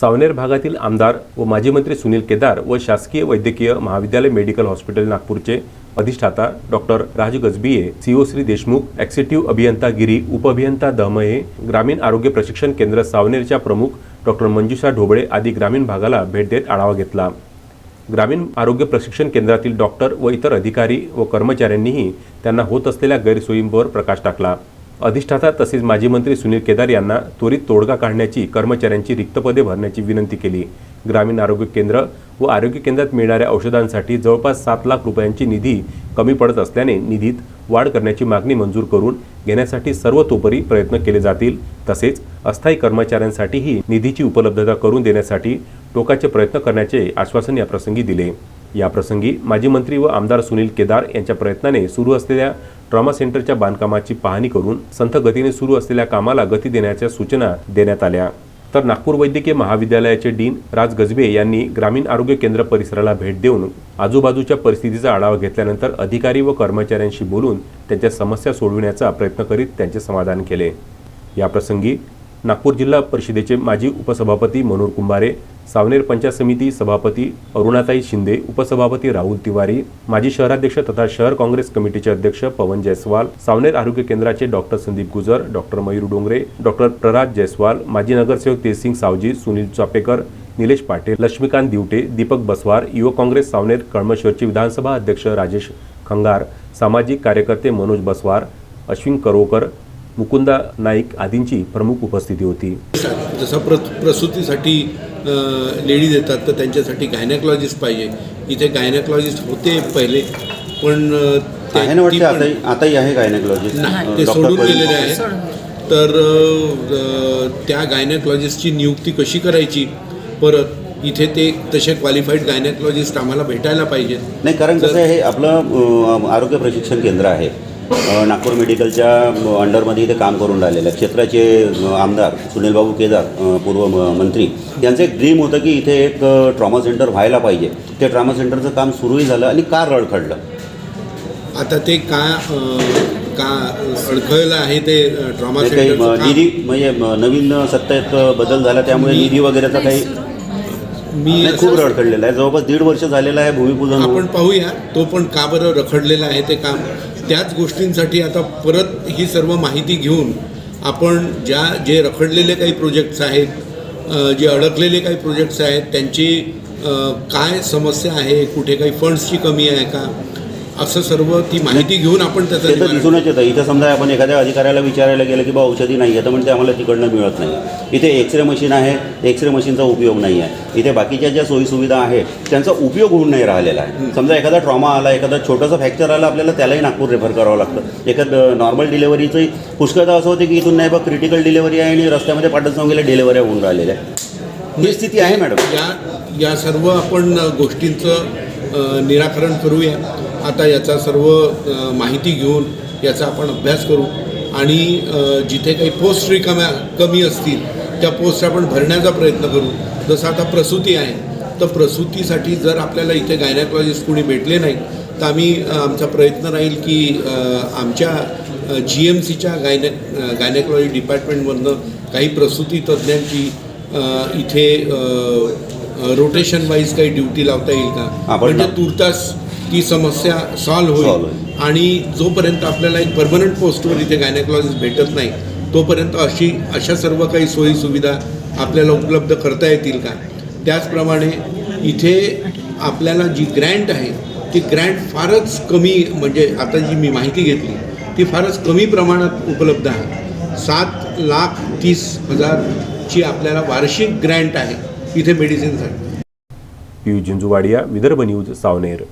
सावनेर भागातील आमदार व माजी मंत्री सुनील केदार व शासकीय वैद्यकीय महाविद्यालय मेडिकल हॉस्पिटल नागपूरचे अधिष्ठाता doctor Raj Gajbhiye CO Shri Deshmukh executive अभियंता गिरी उपअभियंता दहमये ग्रामीण आरोग्य प्रशिक्षण केंद्र सावनेरच्या प्रमुख डॉक्टर मंजुषा ढोबळे आदी ग्रामीण भागाला भेट देत आढावा घेतला. ग्रामीण आरोग्य प्रशिक्षण केंद्रातील डॉक्टर व इतर अधिकारी व कर्मचाऱ्यांनीही त्यांना होत असलेल्या गैरसोयींवर प्रकाश टाकला. अधिष्ठाता तसेच माजी मंत्री सुनील केदार यांना त्वरित तोडगा काढण्याची कर्मचाऱ्यांची रिक्त पदे भरण्याची विनंती केली. ग्रामीण आरोग्य केंद्र व आरोग्य केंद्रात मिळणाऱ्या औषधांसाठी जवळपास सात लाख रुपयांची निधी कमी पडत असल्याने निधीत वाढ करण्याची मागणी मंजूर करून घेण्यासाठी सर्वतोपरी प्रयत्न केले जातील. तसेच अस्थायी कर्मचाऱ्यांसाठीही निधीची उपलब्धता करून देण्यासाठी टोकाचे प्रयत्न करण्याचे आश्वासन याप्रसंगी दिले. याप्रसंगी माजी मंत्री व आमदार सुनील केदार यांच्या प्रयत्नाने सुरू असलेल्या ट्रॉमा सेंटरच्या बांधकामाची पाहणी करून संथ गतीने सुरू असलेल्या कामाला गती देण्याच्या सूचना देण्यात आल्या. तर नागपूर वैद्यकीय महाविद्यालयाचे डीन राज गजबे यांनी ग्रामीण आरोग्य केंद्र परिसराला भेट देऊन आजूबाजूच्या परिस्थितीचा आढावा घेतल्यानंतर अधिकारी व कर्मचाऱ्यांशी बोलून त्यांच्या समस्या सोडविण्याचा प्रयत्न करीत त्यांचे समाधान केले. याप्रसंगी नागपूर जिल्हा परिषदेचे माजी उपसभापती मनोहर कुंभारे सावनेर पंचायत समिती सभापती अरुणाताई शिंदे उपसभापती राहुल तिवारी माजी शहराध्यक्ष तथा शहर काँग्रेस कमिटीचे अध्यक्ष पवन जयस्वाल सावनेर आरोग्य केंद्राचे doctor Sandeep Gujar doctor Mayur Dongre doctor Praraj Jaiswal माजी नगरसेवक तेजसिंग सावजी सुनील चापेकर निलेश पाटील लक्ष्मीकांत दिवटे दीपक बसवार युवक काँग्रेस सावनेर कळमश्वरचे विधानसभा अध्यक्ष राजेश खंगार सामाजिक कार्यकर्ते मनोज बसवार अश्विन करोकर मुकुंदा नाईक आदींची प्रमुख उपस्थिती होती. जसं प्र प्रसूतीसाठी लेडीज येतात तर त्यांच्यासाठी गायनेकॉलॉजिस्ट पाहिजे. इथे गायनेकॉलॉजिस्ट होते पहिले पण आहे आताही आहे गायनेकॉलॉजिस्ट नाही ते सोडून गेलेले आहेत. तर त्या गायनेकॉलॉजिस्टची नियुक्ती कशी करायची? परत इथे ते तसे क्वालिफाईड गायनेकॉलॉजिस्ट आम्हाला भेटायला पाहिजेत. नाही कारण कसं आहे हे आपलं आरोग्य प्रशिक्षण केंद्र आहे. नागपूर मेडिकलच्या अंडरमध्ये इथे काम करून राहिलेलं. आहे क्षेत्राचे आमदार सुनीलबाबू केदार पूर्व मंत्री यांचं एक ड्रीम होतं की इथे एक ट्रॉमा सेंटर व्हायला पाहिजे. ते ट्रॉमा सेंटरचं काम सुरूही झालं आणि का रडखडलं आता ते का का अडखळलं आहे ते ट्रॉमा काम. निधी म्हणजे नवीन सत्तेत बदल झाला त्यामुळे निधी वगैरेचा काही मी खूप रडखडलेलं आहे. जवळपास दीड वर्ष झालेलं आहे भूमिपूजन. आपण पाहूया तो पण का बरं रखडलेलं आहे ते काम? त्याच गोष्टींसाठी आता परत ही सर्व माहिती घेऊन आपण ज्या जे रखडलेले काही प्रोजेक्ट्स आहेत जे अडकलेले काही प्रोजेक्ट्स आहेत त्यांची काय समस्या आहे कुठे काही फंड्सची कमी आहे का? असं सर्व ती माहिती घेऊन आपण त्याचं दिसूनच येतं. इथं समजा आपण एखाद्या अधिकाऱ्याला विचारायला गेलं की बा औषधी नाही आहे तर म्हणजे आम्हाला तिकडनं मिळत नाही. इथे एक्सरे मशीन आहे एक्सरे मशीनचा उपयोग नाही आहे. इथे बाकीच्या ज्या सोयीसुविधा आहेत त्यांचा उपयोग होऊन नाही राहिलेला आहे. समजा एखादा ट्रॉमा आला एखादा छोटासा फ्रॅक्चर आला आपल्याला त्यालाही नागपूर रेफर करावं लागतं. एखादं नॉर्मल डिलेव्हरीचंही पुष्कळदा असं होते की इथून नाही बा क्रिटिकल डिलेव्हरी आहे आणि रस्त्यामध्ये गेल्या डिलेव्हऱ्या होऊन राहिलेल्या आहे. ही स्थिती आहे मॅडम या या सर्व आपण गोष्टींचं निराकरण करूया. आता याचा सर्व माहिती घेऊन याचा आपण अभ्यास करू. आणि जिथे काही पोस्ट रिकाम्या कमी असतील त्या पोस्ट आपण भरण्याचा प्रयत्न करू. जसं आता प्रसूती आहे तर प्रसूतीसाठी जर आपल्याला इथे गायनेकॉलॉजिस्ट कोणी भेटले नाही तर आम्ही आमचा प्रयत्न राहील की आमच्या जी एम सीच्या गायने गायनेकॉलॉजी डिपार्टमेंटमधनं काही प्रसूती तज्ज्ञांची इथे रोटेशन वाईज काही ड्युटी लावता येईल का? म्हणजे तुर्तास ती समस्या सॉल्व्ह होईल. आणि जोपर्यंत आपल्याला एक परमनंट पोस्टवर इथे गायनेकॉलॉजिस्ट भेटत नाही तोपर्यंत अशी अशा सर्व काही सोयी सुविधा आपल्याला उपलब्ध करता येतील का? त्याचप्रमाणे इथे आपल्याला जी ग्रँट आहे ती ग्रँट फारच कमी म्हणजे आता जी मी माहिती घेतली ती फारच कमी प्रमाणात उपलब्ध आहे. सात लाख तीस हजारची आपल्याला वार्षिक ग्रँट आहे इथे मेडिसिनसाठी पियू जिंजुवाडिया विदर्भ न्यूज सावनेर.